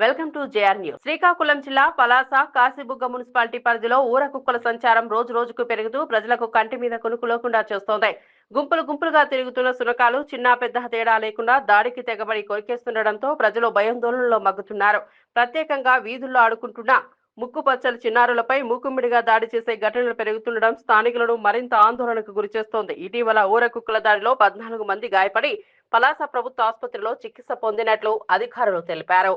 Welcome to JR news. Srikakulam జిల్లా Palasa Kashibugga municipality పరిధిలో ఊర కుక్కల సంచారం రోజు రోజుకు పెరుగుతూ ప్రజలకు కంటి మీద కొనుక్కులోకుండా చేస్తోంది. గుంపులు గుంపులుగా తిరుగుతున్న సునకాలు చిన్న పెద్ద తేడా లేకుండా దాడికి తెగబడి కొరికేస్తుండటంతో ప్రజలు భయాందోళనలో మగ్గుతున్నారు. ప్రత్యేకంగా వీధుల్లో ఆడుకుంటున్న ముక్కు పచ్చల చిన్నారులపై మూకుమ్మిడిగా దాడి చేసే ఘటనలు పెరుగుతుండడం స్థానికులను మరింత ఆందోళనకు గురిచేస్తోంది ఇటీవల ఊర కుక్కల దాడిలో పద్నాలుగు మంది గాయపడి పలాస ప్రభుత్వ ఆసుపత్రిలో చికిత్స పొందినట్లు అధికారులు తెలిపారు.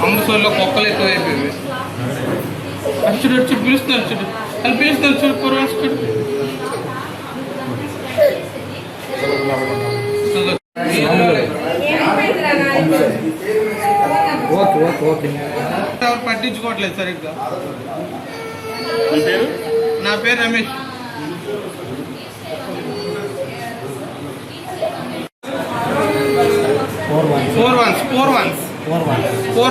అమృతసర్లో కుక్కలు ఎక్కువ అయిపోయింది అది చూడు అటు చూడు పిలుస్తున్నారు చూడు. అది పిలుస్తున్నారు చూడు పూర్వం చూడు. Okay okay okay. ఎవరు పట్టించుకోవట్లేదు సరిగ్గా మీ పేరు? నా పేరు Ramesh. Four one four ones four ones four one four